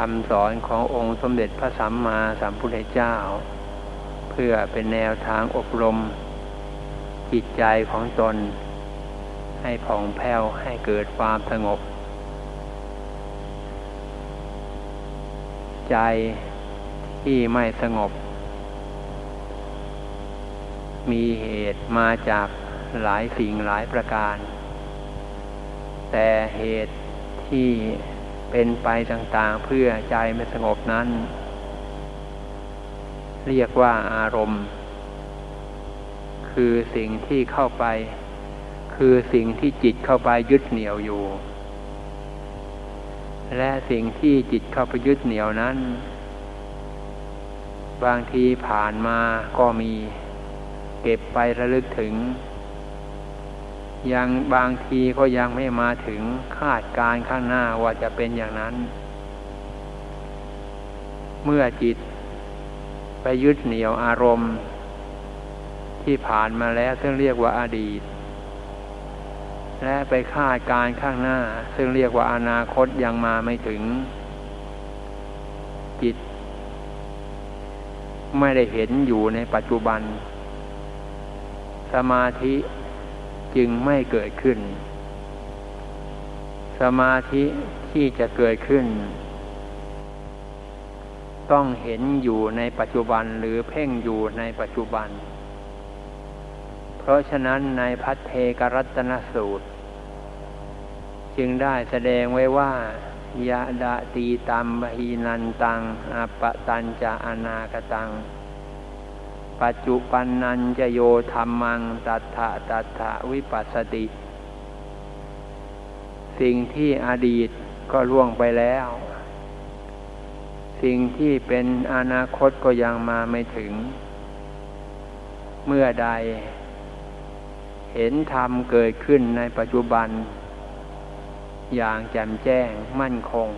คำสอนขององค์สมเด็จพระสัมมาสัมพุทธเจ้า เพื่อเป็นแนวทางอบรม จิตใจของตน ให้ผ่องแผ้วให้เกิดความสงบ ใจที่ไม่สงบ มีเหตุมาจากหลายสิ่งหลายประการ แต่เหตุที่ เป็นไปต่างๆเพื่อใจไม่สงบนั้น เรียกว่าอารมณ์ คือสิ่งที่เข้าไป คือสิ่งที่จิตเข้าไปยึดเหนี่ยวอยู่ และสิ่งที่จิตเข้าไปยึดเหนี่ยวนั้น บางทีผ่านมาก็มี เก็บไประลึกถึง ยังบางทีก็ยังไม่มาถึงคาดการข้างหน้าว่าจะเป็นอย่างนั้น เมื่อจิตไปยึดเหนี่ยวอารมณ์ ที่ผ่านมาแล้วซึ่งเรียกว่าอาดีต และไปคาดการข้างหน้า ซึ่งเรียกว่าอนาคตยังมาไม่ถึง จิต ไม่ได้เห็นอยู่ในปัจจุบัน สมาธิ จึงไม่เกิดขึ้น สมาธิที่จะเกิดขึ้น ต้องเห็นอยู่ในปัจจุบันหรือเพ่งอยู่ในปัจจุบัน เพราะฉะนั้นในพัทเทกรัตนสูตร จึงได้แสดงไว้ว่ายะดาตีตัมบหีนันตังอปตัญจะอนาคตัง ปัจจุปันนันจะโยธรรมังตัถะตัถะวิปัสสติ สิ่งที่อดีตก็ล่วงไปแล้ว สิ่งที่เป็นอนาคตก็ยังมาไม่ถึง เมื่อใด เห็นธรรมเกิดขึ้นในปัจจุบัน อย่างแจ่มแจ้งมั่นคง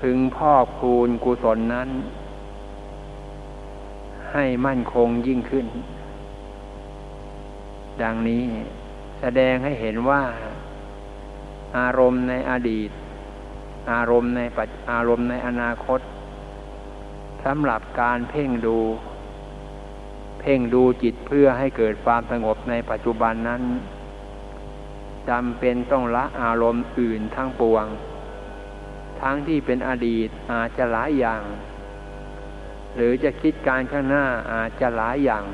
พึงพ่อคูณกุศลนั้น ให้มั่นคงยิ่งขึ้น ดังนี้แสดงให้เห็นว่า อารมณ์ในอดีต อารมณ์ในปัจอารมณ์ในอนาคตสำหรับการเพ่งดู เพ่งดูจิตเพื่อให้เกิดความสงบในปัจจุบันนั้นจำเป็นต้องละอารมณ์อื่นทั้งปวง ทั้งที่เป็นอดีตอาจจะหลายอย่าง หรือจะคิดการข้างหน้าอาจจะหลายอย่าง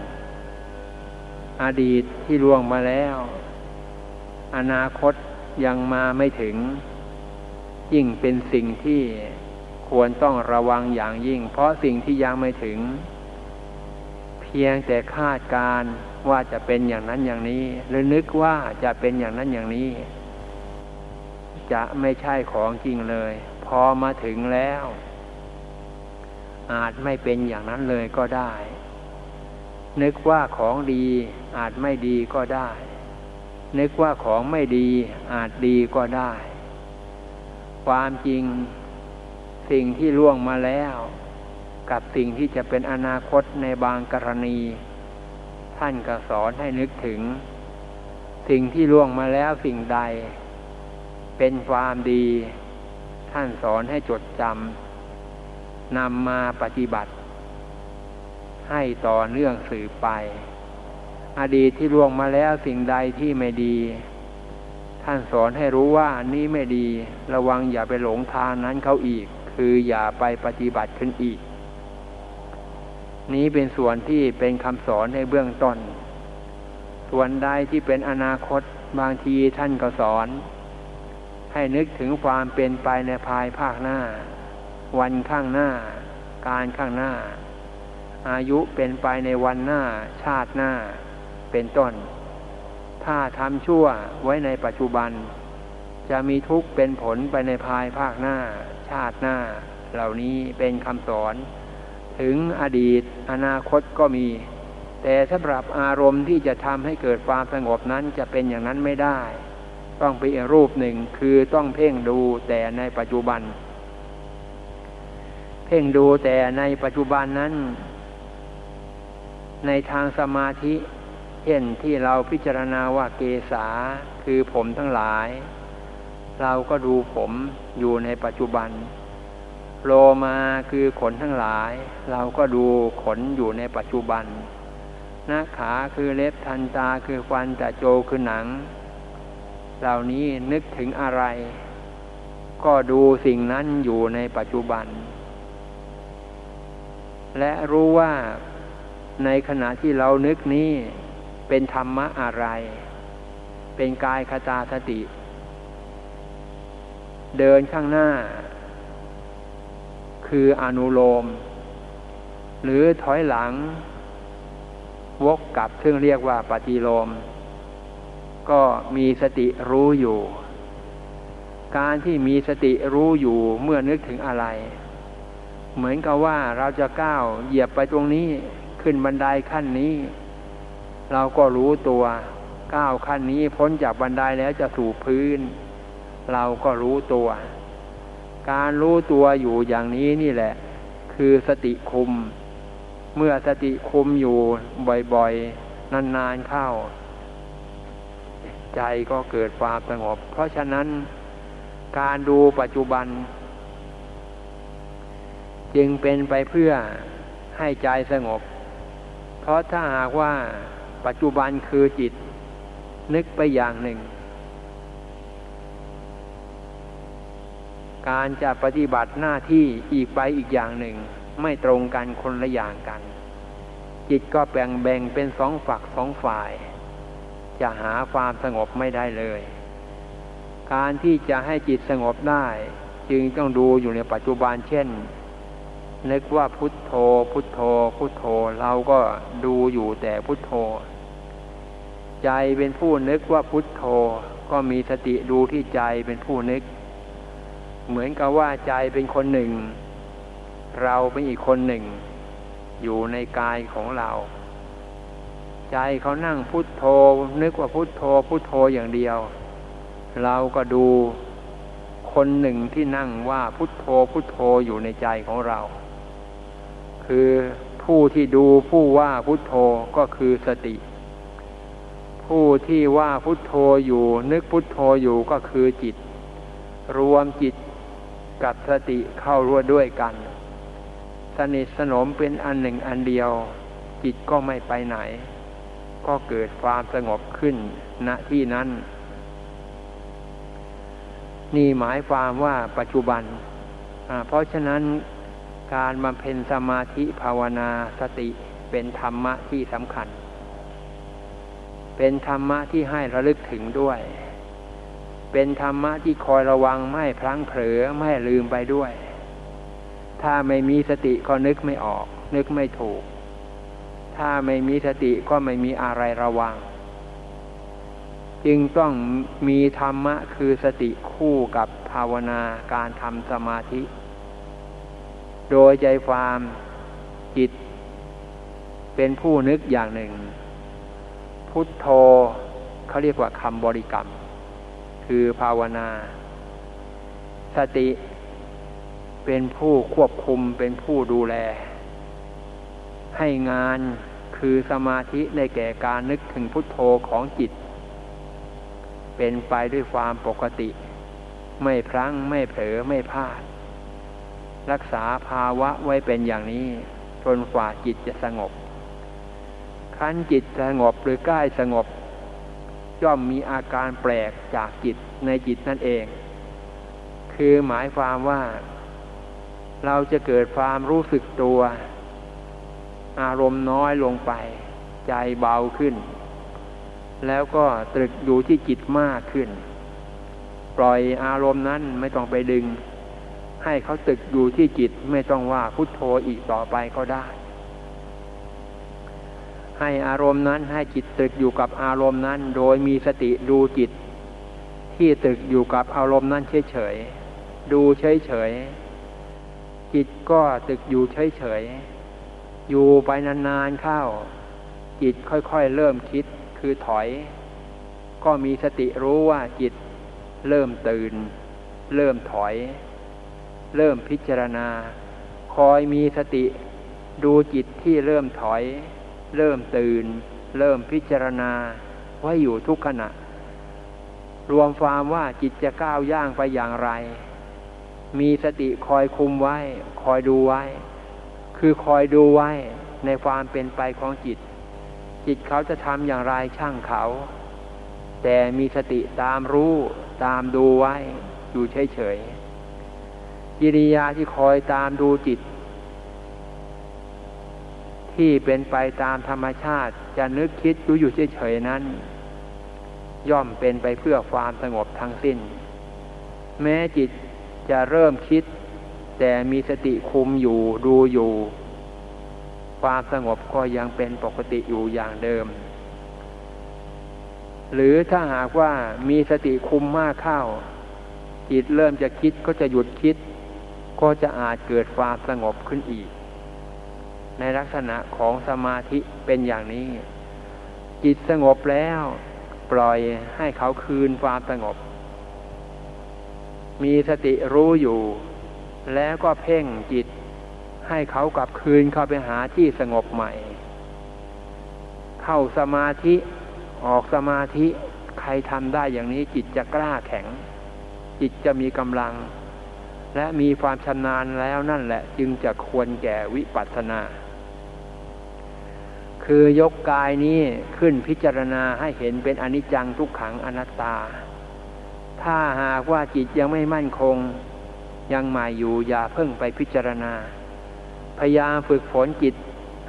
อดีตที่ล่วงมาแล้ว อนาคตยังมาไม่ถึง ยิ่งเป็นสิ่งที่ควรต้องระวังอย่างยิ่ง เพราะสิ่งที่ยังไม่ถึง เพียงแต่คาดการว่าจะเป็นอย่างนั้นอย่างนี้ หรือนึกว่าจะเป็นอย่างนั้นอย่างนี้ จะไม่ใช่ของจริงเลย พอมาถึงแล้ว อาจไม่เป็นอย่างนั้นเลยก็ได้ นึกว่าของดีอาจไม่ดีก็ได้ นึกว่าของไม่ดีอาจดีก็ได้ ความจริงสิ่งที่ล่วงมาแล้ว กับสิ่งที่จะเป็นอนาคตในบางกรณี ท่านก็สอนให้นึกถึง สิ่งที่ล่วงมาแล้วสิ่งใด เป็นความดี ท่านสอนให้จดจำ นำมาปฏิบัติ ให้ต่อเนื่องสืบไป อดีตที่ล่วงมาแล้วสิ่งใดที่ไม่ดี ท่านสอนให้รู้ว่านี้ไม่ดี ระวังอย่าไปหลงทางนั้นเขาอีก คืออย่าไปปฏิบัติขึ้นอีก นี้เป็นส่วนที่เป็นคำสอนในเบื้องต้น ส่วนใดที่เป็นอนาคตบางทีท่านก็สอน ให้นึกถึงความเป็นไปในภายภาคหน้า วันข้างหน้า การข้างหน้า อายุเป็นไปในวันหน้า ชาติหน้า เป็นต้น ถ้าทำชั่วไว้ในปัจจุบัน จะมีทุกข์เป็นผลไปในภายภาคหน้า ชาติหน้า เหล่านี้เป็นคำสอน ถึงอดีต อนาคตก็มี แต่สำหรับอารมณ์ที่จะทำให้เกิดความสงบนั้นจะเป็นอย่างนั้นไม่ได้ ต้องเป็นรูปหนึ่งคือต้องเพ่งดูแต่ในปัจจุบัน พ่งดูแต่ในปัจจุบันนั้น ในทางสมาธิเช่นที่เราพิจารณาว่าเกษาคือผมทั้งหลาย เราก็ดูผมอยู่ในปัจจุบัน โลมาคือขนทั้งหลาย เราก็ดูขนอยู่ในปัจจุบันหน้าขาคือเล็บทันตาคือฟันตะโจคือหนัง เหล่านี้นึกถึงอะไร ก็ดูสิ่งนั้นอยู่ในปัจจุบัน และรู้ว่าในขณะที่เรานึกนี้เป็นธรรมะอะไร เป็นกายคตาสติ เดินข้างหน้า คืออนุโลม หรือถอยหลัง วกกลับซึ่งเรียกว่าปฏิโลม ก็มีสติรู้อยู่ การที่มีสติรู้อยู่เมื่อนึกถึงอะไร เหมือนกับว่าเราจะก้าวเหยียบไปตรงนี้ขึ้นบันไดขั้นนี้ เราก็รู้ตัวก้าวขั้นนี้พ้นจากบันไดแล้วจะสู่พื้น เราก็รู้ตัว การรู้ตัวอยู่อย่างนี้นี่แหละ คือสติคุม เมื่อสติคุมอยู่บ่อยๆ นานๆเข้า ใจก็เกิดความสงบ เพราะฉะนั้นการดูปัจจุบัน จึงเป็นไปเพื่อให้ใจสงบ เพราะถ้าหากว่าปัจจุบันคือจิต นึกไปอย่างหนึ่ง การจะปฏิบัติหน้าที่อีกไปอีกอย่างหนึ่ง ไม่ตรงกันคนละอย่างกัน จิตก็แบ่งแบ่งเป็นสองฝักสองฝ่าย จะหาความสงบไม่ได้เลย การที่จะให้จิตสงบได้ จึงต้องดูอยู่ในปัจจุบันเช่น นึกว่าพุทโธ พุทโธ พุทโธ เราก็ดูอยู่แต่พุทโธ ใจเป็นผู้นึกว่าพุทโธ ก็มีสติดูที่ใจเป็นผู้นึก เหมือนกับว่าใจเป็นคนหนึ่ง เราเป็นอีกคนหนึ่ง อยู่ในกายของเรา ใจเขานั่งพุทโธ นึกว่าพุทโธ พุทโธอย่างเดียว เราก็ดูคนหนึ่งที่นั่งว่าพุทโธพุทโธอยู่ในใจของเรา คือผู้ที่ดูผู้ว่าพุทโธก็คือสติ ผู้ที่ว่าพุทโธอยู่ นึกพุทโธอยู่ก็คือจิต รวมจิตกับสติเข้าร่วมด้วยกัน สนิทสนมเป็นอันหนึ่งอันเดียว จิตก็ไม่ไปไหน ก็เกิดความสงบขึ้นณที่นั้น นี่หมายความว่าปัจจุบันเพราะฉะนั้น การบำเพ็ญสมาธิภาวนาสติเป็นธรรมะที่สำคัญ เป็นธรรมะที่ให้ระลึกถึงด้วย เป็นธรรมะที่คอยระวังไม่พลั้งเผลอไม่ลืมไปด้วย ถ้าไม่มีสติก็นึกไม่ออก นึกไม่ถูก ถ้าไม่มีสติก็ไม่มีอะไรระวัง จึงต้องมีธรรมะคือสติคู่กับภาวนาการทำสมาธิ โดยใจความจิต เป็นผู้นึกอย่างหนึ่ง พุทโธเขาเรียกว่าคำบริกรรม คือภาวนา สติเป็นผู้ควบคุมเป็นผู้ดูแล ให้งานคือสมาธิในแก่การนึกถึงพุทโธของจิต เป็นไปด้วยความปกติ ไม่พลั้งไม่เผลอไม่พลาด รักษาภาวะไว้เป็นอย่างนี้จนกว่าจิตจะสงบขั้นจิตสงบหรือใกล้สงบ ย่อมมีอาการแปลกจากจิตในจิตนั่นเอง คือหมายความว่า เราจะเกิดความรู้สึกตัว อารมณ์น้อยลงไป ใจเบาขึ้น แล้วก็ตรึกอยู่ที่จิตมากขึ้น ปล่อยอารมณ์นั้นไม่ต้องไปดึง ให้เขาตึกอยู่ที่จิตไม่ต้องว่าพุทโธอีกต่อไปก็ได้ ให้อารมณ์นั้นให้จิตตึกอยู่กับอารมณ์นั้น โดยมีสติดูจิต ที่ตึกอยู่กับอารมณ์นั้นเฉยๆดูเฉยๆจิตก็ตึกอยู่เฉยๆอยู่ไปนานๆเข้า จิตค่อยๆเริ่มคิดคือถอย ก็มีสติรู้ว่าจิตเริ่มตื่น เริ่มถอย เริ่มพิจารณา คอยมีสติ ดูจิตที่เริ่มถอย เริ่มตื่น เริ่มพิจารณาไว้อยู่ทุกขณะ รวมความว่าจิตจะก้าวย่างไปอย่างไร มีสติคอยคุมไว้ คอยดูไว้ คือคอยดูไว้ในความเป็นไปของจิต จิตเขาจะทำอย่างไรช่างเขา แต่มีสติตามรู้ตามดูไว้อยู่เฉยๆ กิริยาที่คอยตามดูจิต ที่เป็นไปตามธรรมชาติจะนึกคิดรู้อยู่เฉยๆนั้น ย่อมเป็นไปเพื่อความสงบทั้งสิ้น แม้จิตจะเริ่มคิด แต่มีสติคุมอยู่ดูอยู่ ความสงบก็ยังเป็นปกติอยู่อย่างเดิม หรือถ้าหากว่ามีสติคุมมากเข้าจิตเริ่มจะคิดก็จะหยุดคิด ก็จะอาจเกิดความสงบขึ้นอีก ในลักษณะของสมาธิเป็นอย่างนี้ จิตสงบแล้ว ปล่อยให้เขาคืนความสงบ มีสติรู้อยู่ แล้วก็เพ่งจิต ให้เขากลับคืนเข้าไปหาที่สงบใหม่ เข้าสมาธิออกสมาธิใครทำได้อย่างนี้จิตจะกล้าแข็ง จิตจะมีกำลัง และมีความชำนาญแล้วนั่นแหละ จึงจะควรแก่วิปัสสนา คือยกกายนี้ขึ้นพิจารณาให้เห็นเป็นอนิจจังทุกขังอนัตตา ถ้าหากว่าจิตยังไม่มั่นคง ยังหมาอยู่อย่าเพิ่งไปพิจารณา พยายามฝึกฝนจิต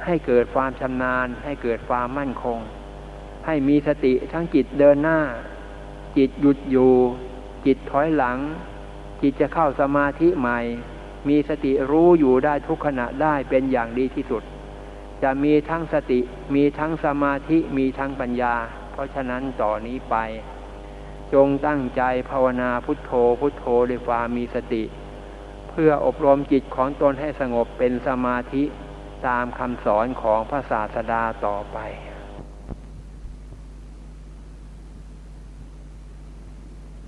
ให้เกิดความชำนาญ ให้เกิดความมั่นคง ให้มีสติทั้งจิตเดินหน้า จิตหยุดอยู่ จิตถอยหลัง จิตจะเข้าสมาธิใหม่ มีสติรู้อยู่ได้ทุกขณะได้เป็นอย่างดีที่สุด จะมีทั้งสติมีทั้งสมาธิมีทั้งปัญญา เพราะฉะนั้นต่อนนี้ไป จงตั้งใจภาวนาพุทโธพุทโธด้วยความมีสติ เพื่ออบรมจิตของตนให้สงบเป็นสมาธิตามคำสอนของพระศาสดาต่อไป